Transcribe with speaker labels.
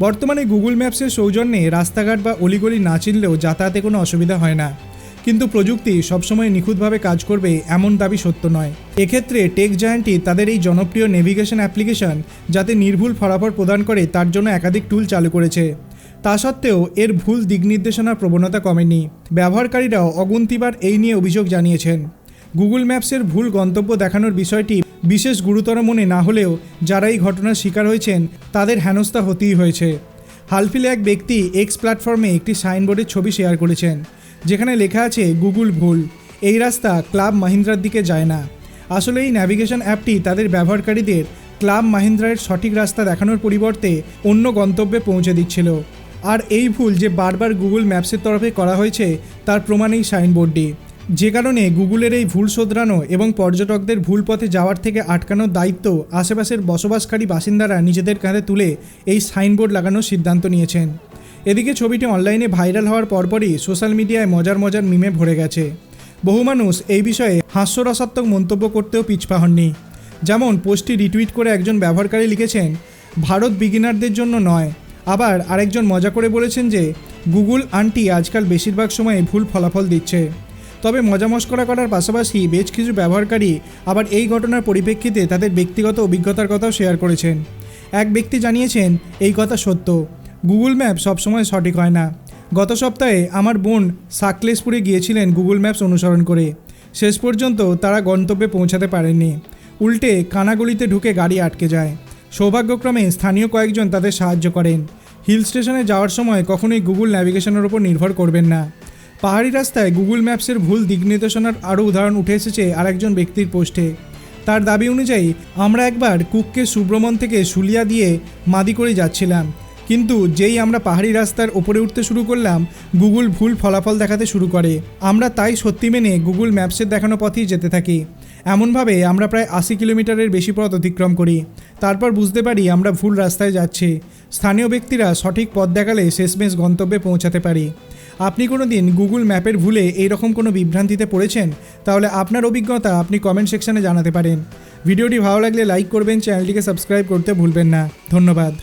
Speaker 1: বর্তমানে গুগল ম্যাপসের সৌজন্যে রাস্তাঘাট বা অলিগলি না চিনলেও যাতায়াতে কোনো অসুবিধা হয় না। কিন্তু প্রযুক্তি সবসময় নিখুঁতভাবে কাজ করবে এমন দাবি সত্য নয়। এক্ষেত্রে টেক জায়ান্টটি তাদের এই জনপ্রিয় নেভিগেশন অ্যাপ্লিকেশন যাতে নির্ভুল ফলাফল প্রদান করে তার জন্য একাধিক টুল চালু করেছে। তা সত্ত্বেও এর ভুল দিক নির্দেশনার প্রবণতা কমেনি। ব্যবহারকারীরাও অগুন্তিবার এই নিয়ে অভিযোগ জানিয়েছেন। গুগল ম্যাপসের ভুল গন্তব্য দেখানোর বিষয়টি বিশেষ গুরুতর মনে না হলেও যারা এই ঘটনার শিকার হয়েছেন, তাদের হেনস্থা হতেই হয়েছে। হালফিলে এক ব্যক্তি এক্স প্ল্যাটফর্মে একটি সাইনবোর্ডের ছবি শেয়ার করেছেন, যেখানে লেখা আছে, গুগল ভুল। এই রাস্তা ক্লাব মাহিন্দ্রার দিকে যায় না। আসলে এই ন্যাভিগেশন অ্যাপটি তাদের ব্যবহারকারীদের ক্লাব মাহিন্দ্রার সঠিক রাস্তা দেখানোর পরিবর্তে অন্য গন্তব্যে পৌঁছে দিচ্ছিল। আর এই ভুল যে বারবার গুগল ম্যাপসের তরফে করা হয়েছে, তার প্রমাণ এই সাইনবোর্ডটি যে কারণে গুগলের এই ভুল শোধরানো এবং পর্যটকদের ভুল পথে যাওয়ার থেকে আটকানোর দায়িত্ব আশেপাশের বসবাসকারী বাসিন্দারা নিজেদের কাঁধে তুলে এই সাইনবোর্ড লাগানোর সিদ্ধান্ত নিয়েছেন। এদিকে ছবিটি অনলাইনে ভাইরাল হওয়ার পরপরই সোশ্যাল মিডিয়ায় মজার মজার মিমে ভরে গেছে। বহু মানুষ এই বিষয়ে হাস্যরসাত্মক মন্তব্য করতেও পিছপা হননি যেমন পোস্টটি রিটুইট করে একজন ব্যবহারকারী লিখেছেন, ভারত বিগিনারদের জন্য নয়। আবার আরেকজন মজা করে বলেছেন যে, গুগল আন্টি আজকাল বেশিরভাগ সময়ে ভুল ফলাফল দিচ্ছে। তবে মজা মস্করা করার পাশাপাশি বেশ কিছু ব্যবহারকারী আবার এই ঘটনার পরিপ্রেক্ষিতে তাদের ব্যক্তিগত অভিজ্ঞতার কথাও শেয়ার করেছেন। এক ব্যক্তি জানিয়েছেন, এই কথা সত্য। গুগল ম্যাপ সবসময় সঠিক হয় না। গত সপ্তাহে আমার বোন সাকলেশপুরে গিয়েছিলেন গুগল ম্যাপস অনুসরণ করে। শেষ পর্যন্ত তারা গন্তব্যে পৌঁছাতে পারেননি। উল্টে কানাগলিতে ঢুকে গাড়ি আটকে যায়। সৌভাগ্যক্রমে স্থানীয় কয়েকজন তাদের সাহায্য করেন। হিল স্টেশনে যাওয়ার সময় কখনোই গুগল ন্যাভিগেশনের ওপর নির্ভর করবেন না। পাহাড়ি রাস্তায় গুগল ম্যাপসের ভুল দিক নির্দেশনার আরও উদাহরণ উঠে এসেছে আরেকজন ব্যক্তির পোস্টে। তার দাবি অনুযায়ী, আমরা একবার কুককে সুব্রমণ থেকে সুলিয়া দিয়ে মাদি করে যাচ্ছিলাম। কিন্তু যেই আমরা পাহাড়ি রাস্তার ওপরে উঠতে শুরু করলাম, গুগল ভুল ফলাফল দেখাতে শুরু করে। আমরা তাই সত্যি মেনে গুগল ম্যাপসের দেখানো পথেই যেতে থাকি। এমনভাবে আমরা প্রায় আশি কিলোমিটারের বেশি পথ অতিক্রম করি। তারপর বুঝতে পারি আমরা ভুল রাস্তায় যাচ্ছি। স্থানীয় ব্যক্তিরা সঠিক পথ দেখালে শেষমেশ গন্তব্যে পৌঁছাতে পারি। আপনি কোনো দিন গুগল ম্যাপের ভুলে এইরকম কোনো বিভ্রান্তিতে পড়েছেন? তাহলে আপনার অভিজ্ঞতা আপনি কমেন্ট সেকশনে জানাতে পারেন। ভিডিওটি ভালো লাগলে লাইক করবেন চ্যানেলটিকে সাবস্ক্রাইব করতে ভুলবেন না। ধন্যবাদ।